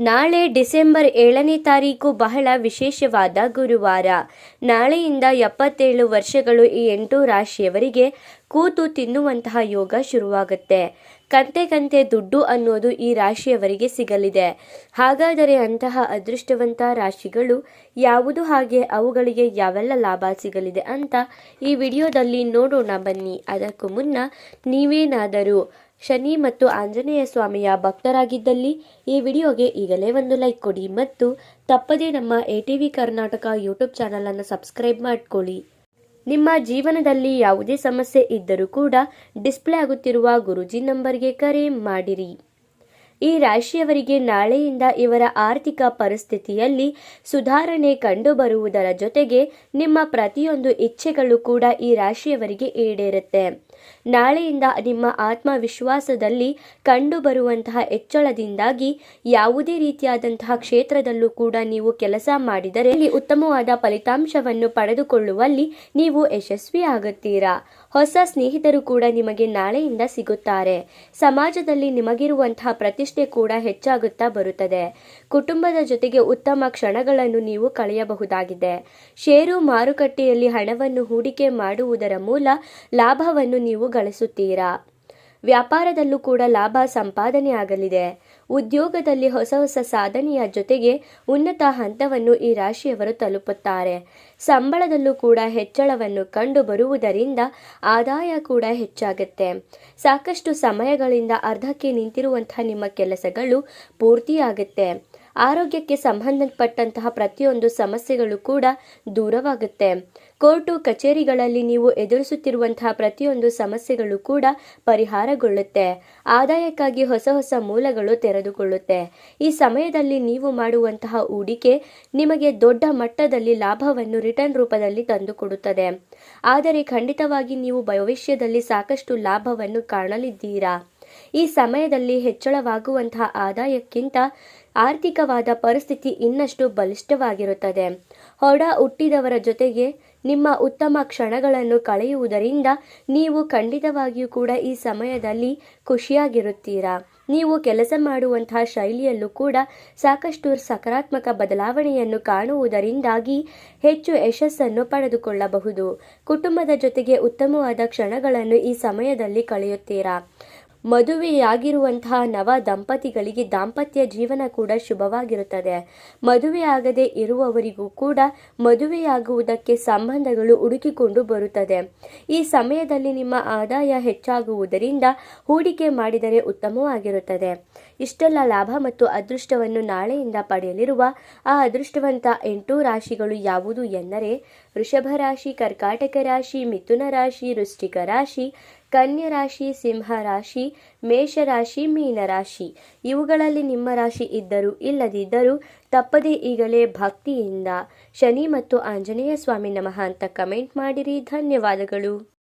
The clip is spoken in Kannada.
ನಾಳೆ ಡಿಸೆಂಬರ್ ಏಳನೇ ತಾರೀಕು ಬಹಳ ವಿಶೇಷವಾದ ಗುರುವಾರ. ನಾಳೆಯಿಂದ ಎಪ್ಪತ್ತೇಳು ವರ್ಷಗಳು ಈ ಎಂಟು ರಾಶಿಯವರಿಗೆ ಕೂತು ತಿನ್ನುವಂತಹ ಯೋಗ ಶುರುವಾಗುತ್ತೆ. ಕಂತೆ ಕಂತೆ ದುಡ್ಡು ಅನ್ನೋದು ಈ ರಾಶಿಯವರಿಗೆ ಸಿಗಲಿದೆ. ಹಾಗಾದರೆ ಅಂತಹ ಅದೃಷ್ಟವಂತ ರಾಶಿಗಳು ಯಾವುದು ಹಾಗೆ ಅವುಗಳಿಗೆ ಯಾವೆಲ್ಲ ಲಾಭ ಸಿಗಲಿದೆ ಅಂತ ಈ ವಿಡಿಯೋದಲ್ಲಿ ನೋಡೋಣ ಬನ್ನಿ. ಅದಕ್ಕೂ ಮುನ್ನ ನೀವೇನಾದರೂ ಶನಿ ಮತ್ತು ಆಂಜನೇಯ ಸ್ವಾಮಿಯ ಭಕ್ತರಾಗಿದ್ದಲ್ಲಿ ಈ ವಿಡಿಯೋಗೆ ಈಗಲೇ ಒಂದು ಲೈಕ್ ಕೊಡಿ ಮತ್ತು ತಪ್ಪದೇ ನಮ್ಮ A T V Karnataka YouTube ಚಾನಲನ್ನು ಸಬ್ಸ್ಕ್ರೈಬ್ ಮಾಡಿಕೊಳ್ಳಿ. ನಿಮ್ಮ ಜೀವನದಲ್ಲಿ ಯಾವುದೇ ಸಮಸ್ಯೆ ಇದ್ದರೂ ಕೂಡ ಡಿಸ್ಪ್ಲೇ ಆಗುತ್ತಿರುವ ಗುರುಜಿ ನಂಬರ್ಗೆ ಕರೆ ಮಾಡಿರಿ. ಈ ರಾಶಿಯವರಿಗೆ ನಾಳೆಯಿಂದ ಇವರ ಆರ್ಥಿಕ ಪರಿಸ್ಥಿತಿಯಲ್ಲಿ ಸುಧಾರಣೆ ಕಂಡುಬರುವುದರ ಜೊತೆಗೆ ನಿಮ್ಮ ಪ್ರತಿಯೊಂದು ಇಚ್ಛೆಗಳು ಕೂಡ ಈ ರಾಶಿಯವರಿಗೆ ಈಡೇರುತ್ತೆ. ನಾಳೆಯಿಂದ ನಿಮ್ಮ ಆತ್ಮವಿಶ್ವಾಸದಲ್ಲಿ ಕಂಡುಬರುವಂತಹ ಹೆಚ್ಚಳದಿಂದಾಗಿ ಯಾವುದೇ ರೀತಿಯಾದಂತಹ ಕ್ಷೇತ್ರದಲ್ಲೂ ಕೂಡ ನೀವು ಕೆಲಸ ಮಾಡಿದರೆ ಇಲ್ಲಿ ಉತ್ತಮವಾದ ಫಲಿತಾಂಶವನ್ನು ಪಡೆದುಕೊಳ್ಳುವಲ್ಲಿ ನೀವು ಯಶಸ್ವಿ ಆಗುತ್ತೀರಾ? ಹೊಸ ಸ್ನೇಹಿತರು ಕೂಡ ನಿಮಗೆ ನಾಳೆಯಿಂದ ಸಿಗುತ್ತಾರೆ. ಸಮಾಜದಲ್ಲಿ ನಿಮಗಿರುವಂತಹ ಪ್ರತಿಷ್ಠೆ ಕೂಡ ಹೆಚ್ಚಾಗುತ್ತಾ ಬರುತ್ತದೆ. ಕುಟುಂಬದ ಜೊತೆಗೆ ಉತ್ತಮ ಕ್ಷಣಗಳನ್ನು ನೀವು ಕಳೆಯಬಹುದಾಗಿದೆ. ಷೇರು ಮಾರುಕಟ್ಟೆಯಲ್ಲಿ ಹಣವನ್ನು ಹೂಡಿಕೆ ಮಾಡುವುದರ ಮೂಲ ಲಾಭವನ್ನು ನೀವು ಗಳಿಸುತ್ತೀರಾ? ವ್ಯಾಪಾರದಲ್ಲೂ ಕೂಡ ಲಾಭ ಸಂಪಾದನೆ ಆಗಲಿದೆ ಉದ್ಯೋಗದಲ್ಲಿ ಹೊಸ ಹೊಸ ಸಾಧನೆಯ ಜೊತೆಗೆ ಉನ್ನತ ಹಂತವನ್ನು ಈ ರಾಶಿಯವರು ತಲುಪುತ್ತಾರೆ. ಸಂಬಳದಲ್ಲೂ ಕೂಡ ಹೆಚ್ಚಳವನ್ನು ಕಂಡು ಬರುವುದರಿಂದ ಆದಾಯ ಕೂಡ ಹೆಚ್ಚಾಗುತ್ತೆ. ಸಾಕಷ್ಟು ಸಮಯಗಳಿಂದ ಅರ್ಧಕ್ಕೆ ನಿಂತಿರುವಂತಹ ನಿಮ್ಮ ಕೆಲಸಗಳು ಪೂರ್ತಿಯಾಗುತ್ತೆ. ಆರೋಗ್ಯಕ್ಕೆ ಸಂಬಂಧಪಟ್ಟಂತಹ ಪ್ರತಿಯೊಂದು ಸಮಸ್ಯೆಗಳು ಕೂಡ ದೂರವಾಗುತ್ತೆ. ಕೋರ್ಟು, ಕಚೇರಿಗಳಲ್ಲಿ ನೀವು ಎದುರಿಸುತ್ತಿರುವಂತಹ ಪ್ರತಿಯೊಂದು ಸಮಸ್ಯೆಗಳು ಕೂಡ ಪರಿಹಾರಗೊಳ್ಳುತ್ತೆ. ಆದಾಯಕ್ಕಾಗಿ ಹೊಸ ಹೊಸ ಮೂಲಗಳು ತೆರೆದುಕೊಳ್ಳುತ್ತೆ. ಈ ಸಮಯದಲ್ಲಿ ನೀವು ಮಾಡುವಂತಹ ಹೂಡಿಕೆ ನಿಮಗೆ ದೊಡ್ಡ ಮಟ್ಟದಲ್ಲಿ ಲಾಭವನ್ನು ರಿಟರ್ನ್ ರೂಪದಲ್ಲಿ ತಂದುಕೊಡುತ್ತದೆ. ಆದರೆ ಖಂಡಿತವಾಗಿ ನೀವು ಭವಿಷ್ಯದಲ್ಲಿ ಸಾಕಷ್ಟು ಲಾಭವನ್ನು ಕಾಣಲಿದ್ದೀರಾ? ಈ ಸಮಯದಲ್ಲಿ ಹೆಚ್ಚಳವಾಗುವಂತಹ ಆದಾಯಕ್ಕಿಂತ ಆರ್ಥಿಕವಾದ ಪರಿಸ್ಥಿತಿ ಇನ್ನಷ್ಟು ಬಲಿಷ್ಠವಾಗಿರುತ್ತದೆ. ಹೊಡ ಹುಟ್ಟಿದವರ ಜೊತೆಗೆ ನಿಮ್ಮ ಉತ್ತಮ ಕ್ಷಣಗಳನ್ನು ಕಳೆಯುವುದರಿಂದ ನೀವು ಖಂಡಿತವಾಗಿಯೂ ಕೂಡ ಈ ಸಮಯದಲ್ಲಿ ಖುಷಿಯಾಗಿರುತ್ತೀರಾ? ನೀವು ಕೆಲಸ ಮಾಡುವಂತಹ ಶೈಲಿಯಲ್ಲೂ ಕೂಡ ಸಾಕಷ್ಟು ಸಕಾರಾತ್ಮಕ ಬದಲಾವಣೆಯನ್ನು ಕಾಣುವುದರಿಂದಾಗಿ ಹೆಚ್ಚು ಯಶಸ್ಸನ್ನು ಪಡೆದುಕೊಳ್ಳಬಹುದು. ಕುಟುಂಬದ ಜೊತೆಗೆ ಉತ್ತಮವಾದ ಕ್ಷಣಗಳನ್ನು ಈ ಸಮಯದಲ್ಲಿ ಕಳೆಯುತ್ತೀರಾ? ಮದುವೆಯಾಗಿರುವಂತಹ ನವ ದಂಪತಿಗಳಿಗೆ ದಾಂಪತ್ಯ ಜೀವನ ಕೂಡ ಶುಭವಾಗಿರುತ್ತದೆ. ಮದುವೆಯಾಗದೆ ಇರುವವರಿಗೂ ಕೂಡ ಮದುವೆಯಾಗುವುದಕ್ಕೆ ಸಂಬಂಧಗಳು ಹುಡುಕಿಕೊಂಡು ಬರುತ್ತದೆ. ಈ ಸಮಯದಲ್ಲಿ ನಿಮ್ಮ ಆದಾಯ ಹೆಚ್ಚಾಗುವುದರಿಂದ ಹೂಡಿಕೆ ಮಾಡಿದರೆ ಉತ್ತಮವಾಗಿರುತ್ತದೆ. ಇಷ್ಟೆಲ್ಲ ಲಾಭ ಮತ್ತು ಅದೃಷ್ಟವನ್ನು ನಾಳೆಯಿಂದ ಪಡೆಯಲಿರುವ ಆ ಅದೃಷ್ಟವಂತ ಎಂಟು ರಾಶಿಗಳು ಯಾವುದು ಎಂದರೆ ವೃಷಭ ರಾಶಿ, ಕರ್ಕಾಟಕ ರಾಶಿ, ಮಿಥುನ ರಾಶಿ, ವೃಶ್ಚಿಕ ರಾಶಿ ಕನ್ಯಾ ರಾಶಿ ಸಿಂಹ ರಾಶಿ ಮೇಷರಾಶಿ, ಮೀನರಾಶಿ. ಇವುಗಳಲ್ಲಿ ನಿಮ್ಮ ರಾಶಿ ಇದ್ದರೂ ಇಲ್ಲದಿದ್ದರೂ ತಪ್ಪದೇ ಈಗಲೇ ಭಕ್ತಿಯಿಂದ ಶನಿ ಮತ್ತು ಆಂಜನೇಯ ಸ್ವಾಮಿ ನಮಃ ಅಂತ ಕಮೆಂಟ್ ಮಾಡಿರಿ. ಧನ್ಯವಾದಗಳು.